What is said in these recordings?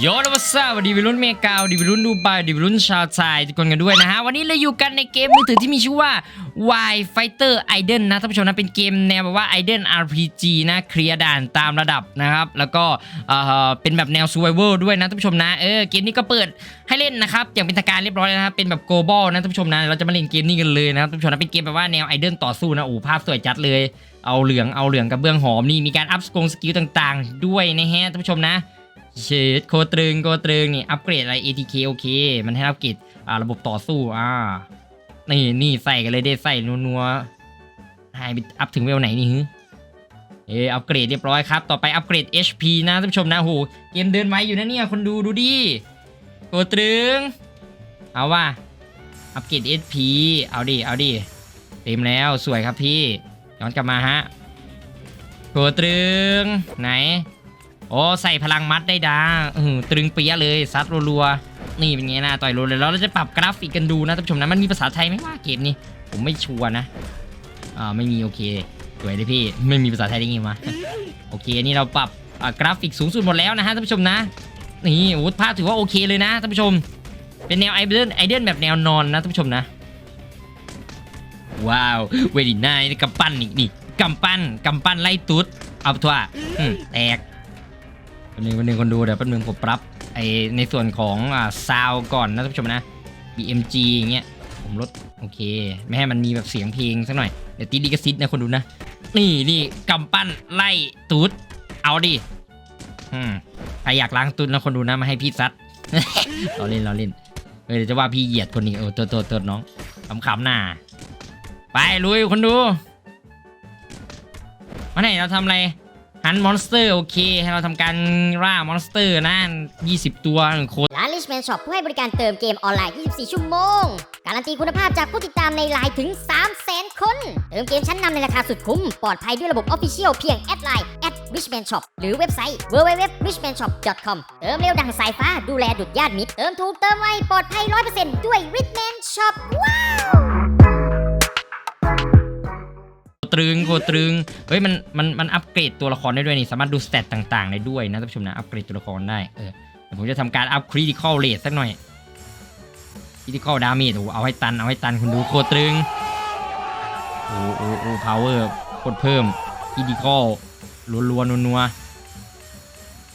โยนวัสสวัสดีวิรุ่นเมกาวัสดีวิรุ่นดูไบสวัสดีวิรุ่นชาวไทยทุกคนกันด้วยนะฮะ วันนี้เราอยู่กันในเกมมือถือที่มีชื่อว่า Y Fighter Idol นะท่านผู้ชมนะเป็นเกมแนวแบบว่า Idol RPG นะเคลียร์ด่านตามระดับนะครับ แล้วก็เอ่อเป็นแบบแนว Survival ด้วยนะท่านผู้ชมนะเออเกมนี้ก็เปิดให้เล่นนะครับ อย่างเป็นทางการเรียบร้อยแล้วนะครับเป็นแบบ global นะท่านผู้ชมนะเราจะมาเล่นเกมนี้กันเลยนะครับท่านผู้ชมนะเป็นเกมแบบว่าแนว Idol ต่อสู้นะโอ้ภาพสวยจัดเลยเอาเหลืองเอาเหลืองกับเบื้องหอมนี่มีการอัพสกงสกิลต่าง ๆ ด้วยนะฮะท่านผู้ชมนะ เชดโคตรึงโคตรึงนี่อัปเกรดอะไร ATK โอเค มันให้อัปเกรดอ่าระบบต่อสู้อ่านี่นี่ใส่กันเลยได้ใส่นัวๆให้ไปอัพถึงเวลไหนนี่ฮึเอออัปเกรดเรียบร้อยครับ ต่อไปอัปเกรด HP นะท่านผู้ชมนะโหเกมเดินไวอยู่นะเนี่ยคนดูดูดิโคตรึง เอาว่าอัปเกรด HP เอาดิเอาดิเต็มแล้วสวยครับพี่ ย้อนกลับมาฮะโคตรึงไหน โอ้ใส่พลังมัดได้ดาตรึงเปียเลยซัดรัวๆนี่เป็นไงนะต่อยรัวเลยแล้วเราจะปรับกราฟิกกันดูนะท่านผู้ชมนะมันมีภาษาไทยไหมว่าเกมนี้ผมไม่ชัวร์นะอ่าไม่มีโอเคสวยเลยพี่ไม่มีภาษาไทยได้ไงวะโอเคนี่เราปรับกราฟิกสูงสุดหมดแล้วนะฮะท่านผู้ชมนะนี่โอ้ภาพถือว่าโอเคเลยนะท่านผู้ชม เป็นแนวไอเดนไอเดนแบบแนวนอนนะท่านผู้ชมนะว้าวเวดีนายกำปั้นอีกนี่กำปั้นกำปั้นไล่ตุ๊ดเอาทัวอืมแตก วันหนึ่งวันหนึ่งคนดูเดี๋ยวแป๊บนึงผมปรับไอในส่วนของอ่าซาวก่อนนะท่านผู้ชมนะ BMG อย่างเงี้ยผมลดโอเค ไม่ให้มันมีแบบเสียงเพลงสักหน่อยเดี๋ยวตีดีกระซิดนะคนดูนะ นี่นี่กำปั้นไล่ตูดเอาดิอืมใครอยากล้างตูดนะคนดูนะมาให้พี่ซัด เราเล่นเราเล่นเดี๋ยวจะว่าพี่เหยียดคนนี้เออตัวตัวตัวน้องขำๆหน้าไปลุยคนดูมาไหนเราทำอะไร ฮันมอนสเตอร์โอเค ให้เราทำการล่ามอนสเตอร์นะ20 ตัวหนึ่งคนร้าน Richman Shop ผู้ให้บริการเติมเกมออนไลน์ 24 ชั่วโมง การันตีคุณภาพจากผู้ติดตามในไลน์ถึง 300,000 คน เติมเกมชั้นนำในราคาสุดคุ้ม ปลอดภัยด้วยระบบ Official เพียงแอดไลน์ @richman shop หรือเว็บไซต์ www.richmanshop.com เติมเร็วดังสายฟ้าดูแลดุดญาติมิตร เติมถูกเติมไวปลอดภัย 100%ด้วย Richman Shop ว้าว ตรึงโกตรึงเฮ้ยมันมันมันอัปเกรดตัวละครได้ด้วยนี่สามารถดูสเตตต่างๆได้ด้วยนะท่านผู้ชมนะอัปเกรดตัวละครได้เออผมจะทำการอัพคริติคอลเรทสักหน่อยคริติคอลดาเมจโอ้โหเอาให้ตันเอาให้ตันคุณดูโคตรึงโอ้โหโอ้พาวเวอร์กดเพิ่มคริติคอลรัวๆนัว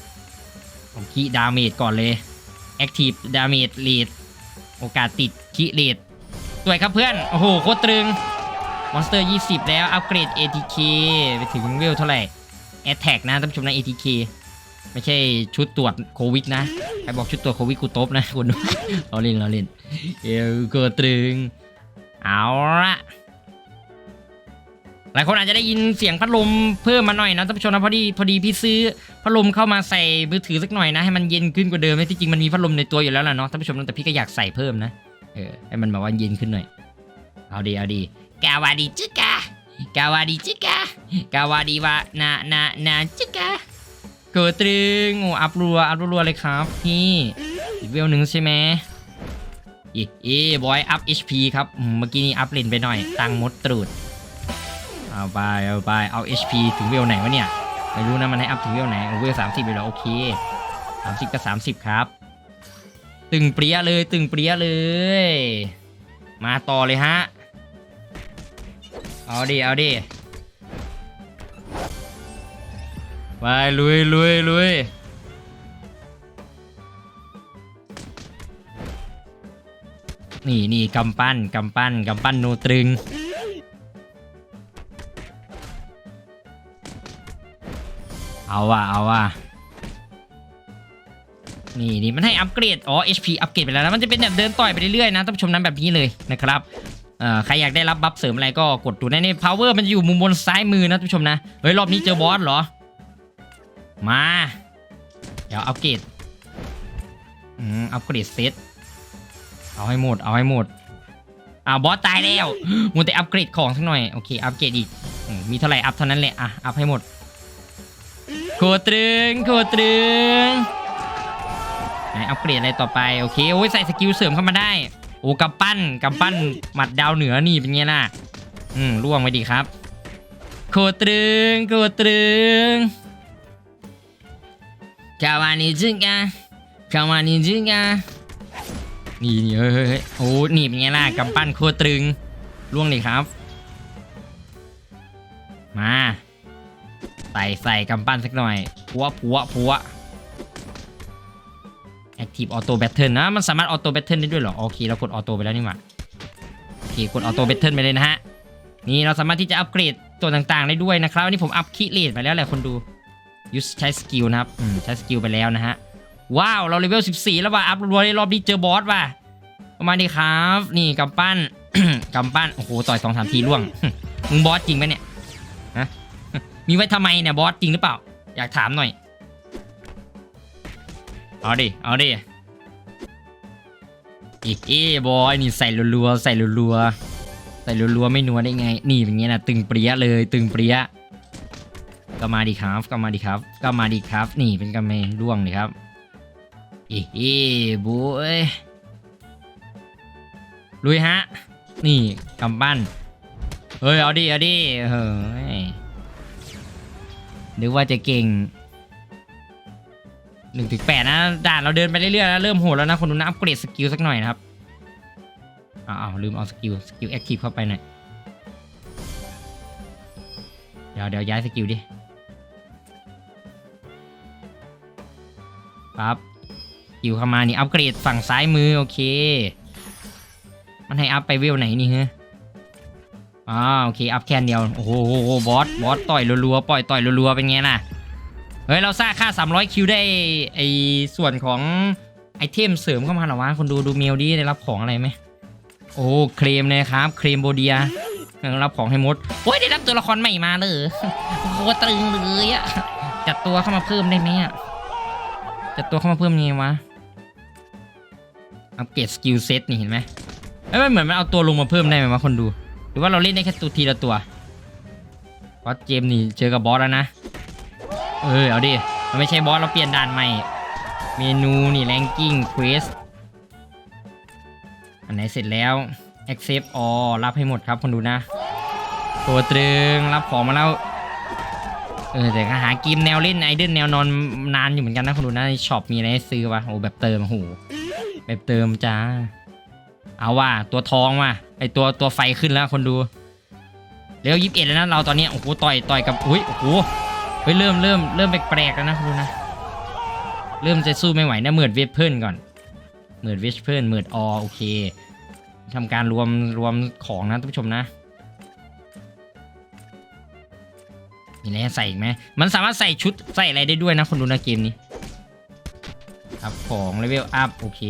ๆผมคีดาเมจก่อนเลยแอคทีฟดาเมจเรทโอกาสติดคีเรทสวยครับเพื่อน โอ้โหโคตรตรึง มอนสเตอร์ 20 แล้ว อัปเกรด ATK ไปถึงเวลเท่าไหร่ a t t a c k นะท่านผู้ชมนะ ATK ไม่ใช่ชุดตรวจโควิดนะ ใครบอกชุดตรวจโควิดกูตบนะคุณเราเล่นเราเล่น เอวก็ตรึง เอาละหลายคนอาจจะได้ยินเสียงพัดลมเพิ่มมาหน่อยนะท่านผู้ชมนะพอดีพอดีพี่ซื้อพัดลมเข้ามาใส่มือถือสักหน่อยนะให้มันเย็นขึ้นกว่าเดิมที่จริงมันมีพัดลมในตัวอยู่แล้วล่ะเนาะท่านผู้ชมนะแต่พี่ก็อยากใส่เพิ่มนะเออให้มันแบบว่าเย็นขึ้นหน่อย เอาดีเอาดี กาวาดีจิกากาวาดีจิกากาวาดีวะนานานาจิกาเกิดตรึงโอ้อัพรัวอัพรัวเลยครับพี่อีกเวลหนึ่งใช่ไหมอีกเอบอยอัพ HP ครับ เมื่อกี้นี้อัพเลนไปหน่อย ตังมดตรูดเอาไปเอาไปเอา HP ถึงเวลไหนวะเนี่ยไม่รู้นะมันให้อัพถึงเวลไหนโอ้เวลสามสิบไปแล้วโอเคสามสิบก็สามสิบครับ ตึงเปรี้ยเลยตึงเปรี้ยเลย มาต่อเลยฮะ เอาดิ เอาดิไปลุยลุยลุยนี่นี่กำปั้นกำปั้นกำปั้นโนตรึง เอาว่ะเอาว่ะนี่นี่มันให้อัปเกรด อ๋อ HP อัปเกรดไปแล้วนะ มันจะเป็นแบบเดินต่อยไปเรื่อยๆนะท่านผู้ชมนั้นแบบนี้เลยนะครับเอ่อ ใครอยากได้รับบัฟเสริมอะไรก็กดดูได้ใน power มันจะอยู่มุมบนซ้ายมือนะท่านผู้ชมนะ เฮ้ย รอบนี้เจอบอสเหรอ มา เดี๋ยวอัปเกรดอืมอัปเกรดเซตเอาให้หมด เอาให้หมดอ่าบอสตายแล้วมัวแต่อัปเกรดของสักหน่อย โอเค อัปเกรดอีก มีเท่าไหร่อัพเท่านั้นแหละ อะ อัพให้หมด โคตรึง โคตรึงไหนอัปเกรดอะไรต่อไป โอเค โอ้ยใส่สกิลเสริมเข้ามาได้ อ้กำปั้นกำปั้นหมัดดาวเหนือนี่เป็นไงล่ะ อืมล่วงไปดีครับ โคตรึงโคตรึงกาวานิจึงกะเข้ามานี่จริงอะนี่นี่เฮ้ยเฮ้ยเฮ้ยโอ้หนีบยังไงล่ะกำปั้นโคตรตรึงล่วงเลยครับ มา ใส่ใส่กำปั้นสักหน่อย พัวพัวพัว Active Auto Battle นะมันสามารถ Auto Battle ได้ด้วยเหรอ โอเคเรากด Auto ไปแล้วนี่หว่าโอเคกด Auto Battle ไปเลยนะฮะ นี่เราสามารถที่จะอัปเกรดตัวต่างๆได้ด้วยนะครับอันนี้ผมอัพคิเลดไปแล้วแหละคนดู use ใช้สกิลนะครับใช้สกิลไปแล้วนะฮะ ว้าวเราเลเวล 14 แล้วว่ะอัพรัวๆในรอบนี้เจอบอสว่ะประมาณนี้ครับ นี่กำปั้นกำปั้น โอ้โห ต่อยสองสามทีล่วง มึงบอสจริงไหมเนี่ยฮะมีไว้ทำไมเนี่ยบอสจริงหรือเปล่า อยากถามหน่อย เอาดิ เอาดิ อีเอ้บอยนี่ใส่รัวๆใส่รัวๆใส่รัวๆไม่นัวได้ไง นี่เป็นไงนะตึงเปรี้ยเลย ตึงเปรี้ยก็มาดีครับ ก็มาดีครับ ก็มาดีครับ นี่เป็นกำแพงร่วงเลยครับเอ้เอ้บอยลุยฮะ นี่กำปั้นเฮ้ยเอาดิเอาดิเฮ้ยนึกว่าจะเก่ง หนึ่งถึงแปดนะด่านเราเดินไปเรื่อยๆแล้วเริ่มโหดแล้วนะคนดูนะอัปเกรดสกิลสักหน่อยนะครับอ้าวลืมเอาสกิลสกิลแอคทีฟเข้าไปหน่อยเดี๋ยวเดี๋ยวย้ายสกิลดิปั๊บสกิลเข้ามานี่อัปเกรดฝั่งซ้ายมือโอเค มันให้อัพไปเวลไหนนี่ฮะอ่าโอเคอัพแค่นเดียวโอ้โหบอสบอสต่อยรัวๆปล่อยต่อยรัวๆเป็นไงล่ะ เฮ้ย เราสร้างค่า 300 คิวได้ไอส่วนของไอเทมเสริมเข้ามาหรอวะคนดูดูเมลดีได้รับของอะไรไหมโอ้เคลมเลยครับเคลมโบเดียรับของให้มดโอ้ยได้รับตัวละครใหม่มาเลยโคตรตึงเลยอะจัดตัวเข้ามาเพิ่มได้ไหมอะจัดตัวเข้ามาเพิ่มยังไงวะอัปเกรดสกิลเซตนี่เห็นไหมเอ้ยมันเหมือนมันเอาตัวลงมาเพิ่มได้ไหมวะคนดู หรือว่าเราเล่นได้แค่ตัวทีละตัวบอสเจมนี่เจอกับบอสแล้วนะ เออเอาดิ มันไม่ใช่บอสเราเปลี่ยนด่านใหม่ เมนูนี่แรงกิ้งเควสอันไหนเสร็จแล้ว accept all รับให้หมดครับคนดูนะ ตัวตรึงรับของมาแล้วเออแต่ก็หาเกมแนวเล่นไอเดนแนวนอนนานอยู่เหมือนกันนะคนดูนะในช็อปมีอะไรให้ซื้อวะโอ้แบบเติมโอ้โหแบบเติมจ้า เอาว่าตัวทองว่ะไอตัวตัวไฟขึ้นแล้วคนดู เร็วยิบเอ็ดแล้วนะเราตอนนี้โอ้โหต่อยต่อยกับอุ้ยโอ้โห ฮ้ยเริ่มเริ่มเริ่มแปลกๆแล้วนะคุณนะ เริ่มจะสู้ไม่ไหวนะเหมือดเวทเพิ่นก่อนเหมือดเวทเพิ่นเหมือดอโอเคทำการรวมรวมของนะท่านผู้ชมนะมีอะไรให้ใส่อีกไหมมันสามารถใส่ชุดใส่อะไรได้ด้วยนะคนดูนะเกมนี้อัพของเลเวลอัพโอเค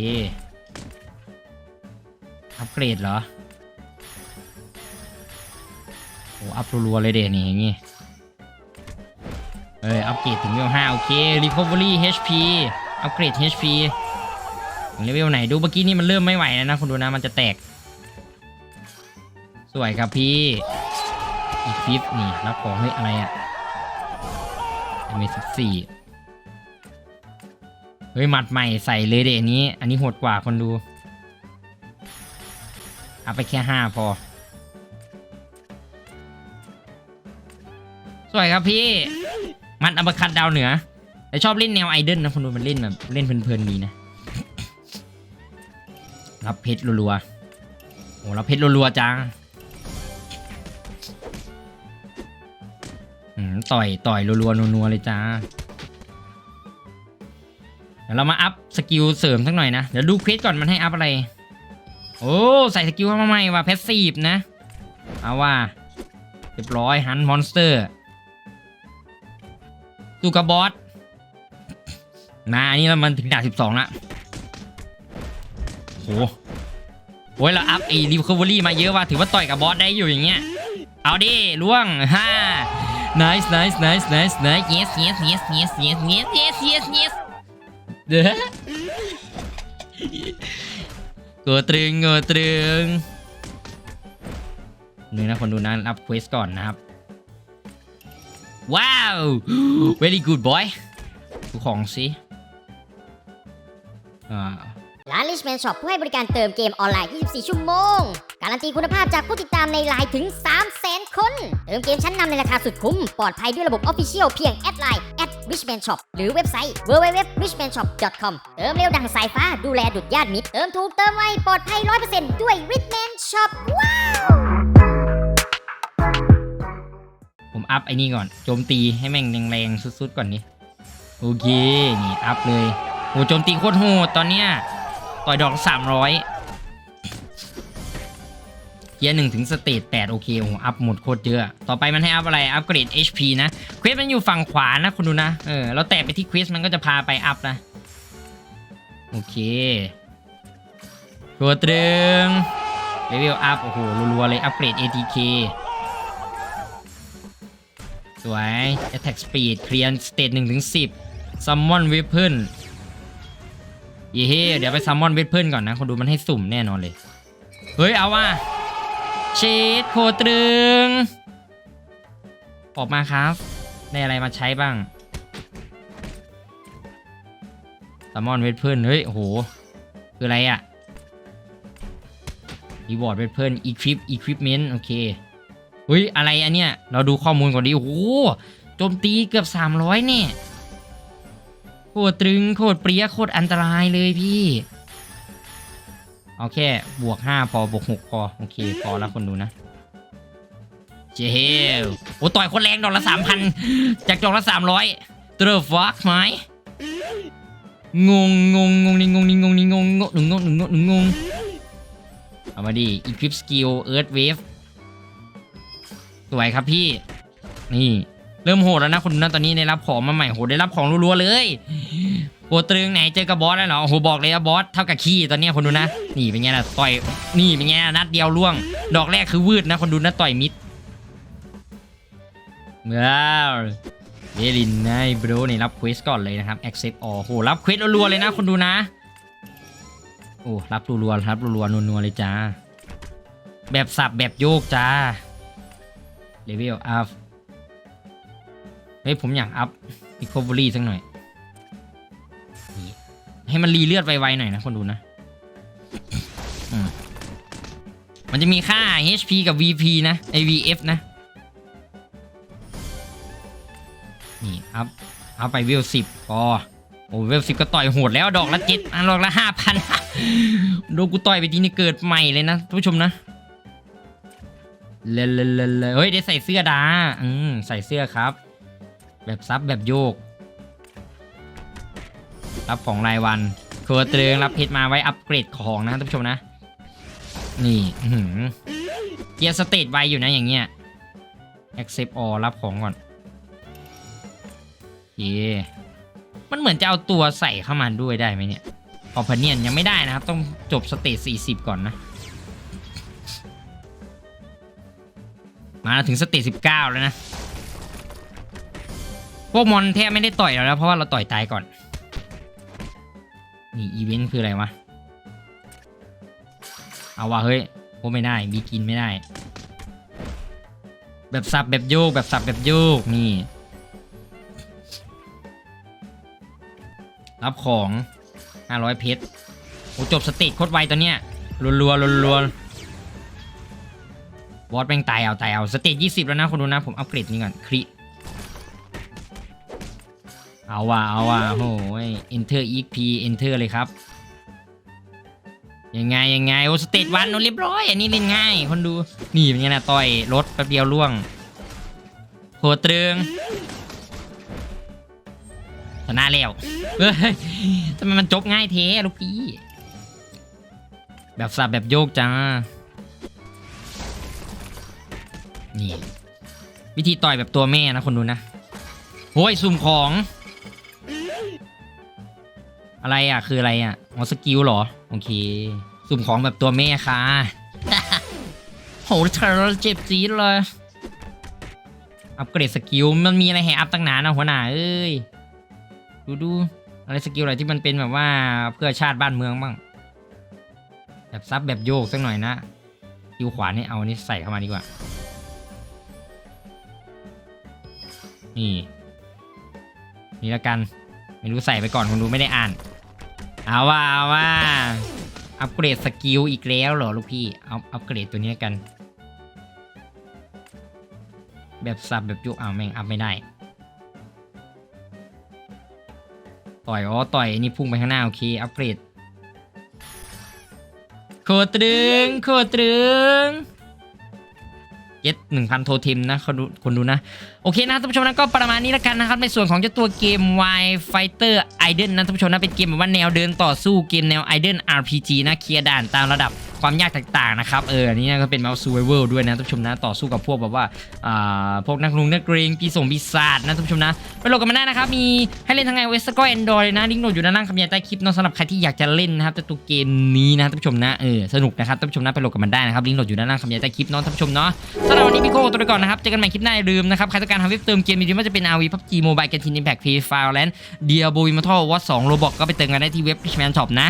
อัพเกรดเหรอโอ้อัพรัวๆเลยเด่นี่อย่างงี้ อัปเกรดถึงเลเวล5โอเค recovery HP อัปเกรด HP ถึงเลเวลไหนดูเมื่อกี้นี่มันเริ่มไม่ไหวแล้วนะคุณดูนะมันจะแตก สวยครับพี่ อีกฟิปนี่รับของเฮ้ยอะไรอะเมสิบสี่เฮ้ยหมัดใหม่ใส่เลยเดอันนี้ อันนี้โหดกว่าคนดูเอาไปแค่ห้าพอ สวยครับพี่ มันอัปคัดดาวเหนือ แต่ชอบเล่นแนวไอดอลนะคนดูมันเล่นแบบเล่นเพลินๆดีนะ รับเพชรรัวๆโอ้รับเพชรรัวๆจ้าอืมต่อยต่อยรัวๆนัวๆเลยจ้าเดี๋ยวเรามาอัพสกิลเสริมสักหน่อยนะ เดี๋ยวดูเควสก่อนมันให้อัพอะไร โอ้ใส่สกิลข้ามาใหม่ว่ะแพสซีฟนะ เอาว่าเรียบร้อยฮันมอนสเตอร์ สู้กับบอสนะอันนี้มันถึงด่านสิบสองละโหโอ้ยเราอัพไอ้รีคอเวอรี่มาเยอะว่ะถือว่าต่อยกับบอสได้อยู่อย่างเงี้ย เอาดิล่วงฮ่า nice nice nice nice nice yes yes yes yes yes yes yes yes yes เด้อกัวตรึงกัวตรึงนี่นะคนดูนะอัพเควสก่อนนะครับ ว้าว very good boy ดูของสิอ่าร้าน Richman Shop ผู้ให้บริการเติมเกมออนไลน์ 24 ชั่วโมง การันตีคุณภาพจากผู้ติดตามในไลน์ถึง 300,000 คน เติมเกมชั้นนำในราคาสุดคุ้ม ปลอดภัยด้วยระบบ Official เพียงแอดไลน์ @richman shop หรือเว็บไซต์ www.richmanshop.com เติมเร็วดังสายฟ้าดูแลดุดญาติมิตร เติมถูกเติมไว ปลอดภัย 100%ด้วย Richman Shop ว้าว อัพไอ้นี่ก่อน โจมตีให้แม่งแรงๆสุดๆก่อนนี่โอเค นี่อัพเลยโหโจมตีโคตรโหดตอนเนี้ย ต่อยดอกสามร้อยเกียร์หนึ่งถึงสเตจแปดโอเคโอ้โหอัพหมดโคตรเยอะ ต่อไปมันให้อัพอะไร อัพเกรด HP นะ เควสมันอยู่ฝั่งขวานะคุณดูนะ เออ เราแตะไปที่เควสมันก็จะพาไปอัพนะ โอเคตัวตรึงเลเวลอัพ โอ้โห รัวๆเลย อัพเกรด ATK สวย attack speed clear state 1ถึง10 summon weapon เย้เดี๋ยวไป summon weapon ก่อนนะ คนดูมันให้สุ่มแน่นอนเลย เฮ้ย เอาว่ะเชดโคตรึง ออกมาครับ ได้อะไรมาใช้บ้าง summon weapon เฮ้ย โห คืออะไรอะ reward weapon equip equipment โอเค เฮ้ยอะไรอันเนี้ยเราดูข้อมูลก่อนดิโอ้โหโจมตีเกือบ 300เนี่ยโคตรตรึงโคตรเปรี้ยโคตรอันตรายเลยพี่เอาแค่บวก 5 พอบวก 6 พอ โอเค พอแล้วคนดูนะ เจลโอ้ต่อยคนแรงดอกละ 3,000 จากดอกละ 300เตอร์ฟักไหมงงงงงงนี่งงนี่งงนี่งงงงหนึ่งงงหนึ่งงงหนึ่งงงเอามาดิ equip skill earth wave สวยครับพี่ นี่ เริ่มโหดแล้วนะคุณนะตอนนี้ได้รับของมาใหม่โหได้รับของรัวๆเลยโหตรึงไหนเจอกับบอสแล้วเหรอโหบอกเลยว่าบอสเท่ากับขี้ตอนนี้คนดูนะ นี่เป็นไงล่ะต่อยนี่เป็นไงล่ะนัดเดียวล่วง ดอกแรกคือวืดนะ คนดูนะต่อยมิดว้าวเวลินไนบรูนี่รับเควสก่อนเลยนะครับ accept all โหรับเควสรัวๆเลยนะคนดูนะโอ้รับรัวๆรับรัวๆนัวๆเลยจ้าแบบสับแบบโยกจ้า เลเวลอัพเฮ้ยผมอยากอัพ e c o v e r y สักหน่อย ให้มันรีเลือดไวๆหน่อยนะคนดูนะมมันจะมีค่า HP กับ VP นะไอ VF นะ นี่อัพอัพไปเวลสิบพอโอ้เวลสิบก็ต่อยโหดแล้วดอกละเจ็ดอันดอกละห้าพันโดนกูต่อยไปทีนี่เกิดใหม่เลยนะท่านผู้ชมนะ เลเลเลเลเฮ้ยได้ใส่เสื้อดาอืมใส่เสื้อครับ แบบซับแบบโยก รับของรายวันครัวเตรึงรับเพชรมาไว้อัปเกรดของนะท่านผู้ชมนะ นี่หือเกียร์สเตทไวอยู่นะอย่างเงี้ย accept all รับของก่อนเย่มันเหมือนจะเอาตัวใส่เข้ามาด้วยได้ไหมเนี่ยพอพเนียนยังไม่ได้นะครับ ต้องจบสเตจ40 ก่อนนะ มาถึงสเตจสิบเก้าแล้วนะ พวกมอนแทบไม่ได้ต่อยเราแล้วเพราะว่าเราต่อยตายก่อน นี่อีเวนต์คืออะไรวะ เอาวะเฮ้ยโอ้ไม่ได้มีกินไม่ได้ แบบสับแบบโยกแบบสับแบบโยกนี่ รับของ 500 เพชรโอ้จบสเตจโคตรไวตอนเนี้ยรัวๆรัวๆ บอสแม่งตายเอาตายเอาสเตจยี่สิบแล้วนะคนดูนะผมอัปเกรดนี่ก่อนคริเอาว่ะเอาว่ะโอ้ย enter exp enter เลยครับ ยังไงยังไงโอ้สเตจวันโอ้เรียบร้อย อันนี้เล่นง่าย คนดู นี่เป็นไงนะต่อยรถแป๊บเดียวล่วงโหตรึงชนะแล้วเฮ้ยทำไมมันจบง่ายเทลูกพี่ แบบสับแบบโยกจ้า นี่ วิธีต่อยแบบตัวแม่นะคนดูนะโอ้ยสุ่มของ อะไรอะ คืออะไรอะอ๋อสกิลเหรอ โอเค สุ่มของแบบตัวแม่ค่ะโหเธอเจ็บจี๊ดเลย อัปเกรดสกิล มันมีอะไรให้อัพตั้งนานนะหัวหน้าเอ้ย ดูดูอะไรสกิลอะไรที่มันเป็นแบบว่าเพื่อชาติบ้านเมืองบ้าง แบบซับแบบโยกสักหน่อยนะคิวขวานี่เอาอันนี้ใส่เข้ามาดีกว่า นี่ นี่ละกัน ไม่รู้ใส่ไปก่อนคนดูไม่ได้อ่าน เอาว่าเอาว่าอัปเกรดสกิลอีกแล้วเหรอลูกพี่ เอาอัปเกรดตัวนี้กัน แบบสับแบบยุกเอาแม่งอัพไม่ได้ ต่อยอ๋อต่อยนี่พุ่งไปข้างหน้าโอเคอัปเกรดโคตรดึงโคตรดึงเจ็ดหนึ่งพันโทเทมนะคนดูคนดูนะ โอเคนะท่านผู้ชมนะก็ประมาณนี้แล้วกันนะครับ ในส่วนของเจ้าตัวเกม Y Fighter Idol นะท่านผู้ชมนะเป็นเกมแบบว่าแนวเดินต่อสู้เกมแนว Idol RPG นะเคลียร์ด่านตามระดับความยากต่างๆนะครับ เออ อันนี้นะก็เป็น Mouse Survival ด้วยนะท่านผู้ชมนะ ต่อสู้กับพวกแบบว่า อ่า พวกนักลุงนักเรงปีส่งปีศาจนะท่านผู้ชมนะ ไปโหลดกันมาได้นะครับ มีให้เล่นทั้ง iOS แล้วก็ Android เลยนะ ลิงก์โหลดอยู่ด้านล่างคำยาใต้คลิปเนอะสำหรับใครที่อยากจะเล่นนะครับเจ้าตัวเกมนี้นะท่านผู้ชมนะ เออ สนุกนะครับท่านผู้ชมนะ ไปโหลดกันมาได้นะครับ ลิงก์โหลดอยู่ด้านล่างคำยาใต้คลิปเนะท่านผู้ชมเนาะสำหรับวันนี้พี่โก้ตัวไปก่อนนะครับ เจอกันใหม่คลิปหน้าอย่าลืมนะครับ ใครต้องการทำเว็บเติมเกมดีๆไม่ว่าจะเป็น RV PUBG Mobile Genshin Impact Free Fire Land Diablo Immortal Watch 2 Roblox ก็ไปเติมกันได้ที่เว็บ Richman Shop นะ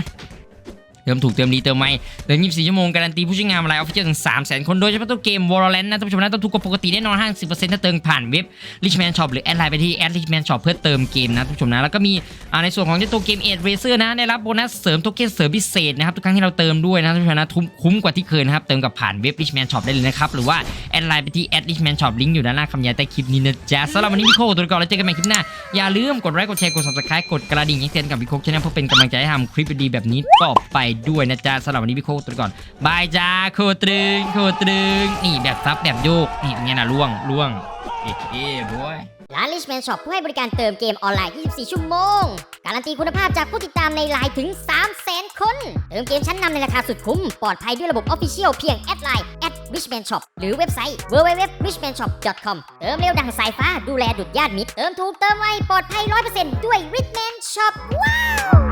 เติมถูกเติมดีเติมไม่เติม 24 ชั่วโมงการันตีผู้ใช้งานมาไลน์ออฟฟิเชียลถึง3 0 0 0 0 0 คนโดยเฉพาะตัวเกม Valorant นะท่านผู้ชมนะต้องถูกกว่าปกติแน่นอน 50%ถ้าเติมผ่านเว็บ Richman Shop หรือแอดไลน์ไปที่แอด Richman Shop เพื่อเติมเกมนะท่านผู้ชมนะแล้วก็มีในส่วนของเจ้าตัวเกม Edge Racer นะได้รับโบนัสเสริมโทเค็นเสริมพิเศษนะครับทุกครั้งที่เราเติมด้วยนะท่านผู้ชมนะคุ้มกว่าที่เคยนะครับเติมกับผ่านเว็บ Richman Shop ได้เลยนะครับหรือว่าแอดไลน์ไปที่แอด Richman Shop ลิงก์อยู่ด้านล่างคำบรรยาใต้คลิปนี้นะจ๊ะสำหรับวันนี้พี่โคตัวก่อนแล้วเจอกันใหม่คลิปหน้าอย่าลืมกดไลค์กดแชร์กด subscribe กดกระดิ่งแจ้เตือนกับพี่โคกชแนลเพื่อเป็นกำลังใจให้ทำคลิปดีแบบนี้ต่อไปด้วยนะจ๊ะสำหรับวันนี้พี่โคตัวไปก่อนบายจ้าโคตรึงโคตรึงนี่แบบซับแบบโยกนี่เป็นไงนะล่วงล่วงเอ๊ะเอ๊ะบอยร้าน Richman Shop ผู้ให้บริการเติมเกมออนไลน์ 24 ชั่วโมง การันตีคุณภาพจากผู้ติดตามในไลน์ถึง 300,000 คน เติมเกมชั้นนำในราคาสุดคุ้ม ปลอดภัยด้วยระบบ Official เพียงแอดไลน์ @richman shop หรือเว็บไซต์ www.richmanshop.com เติมเร็วดังสายฟ้าดูแลดุดญาติมิตร เติมถูกเติมไวปลอดภัย 100%ด้วย Richman Shop ว้าว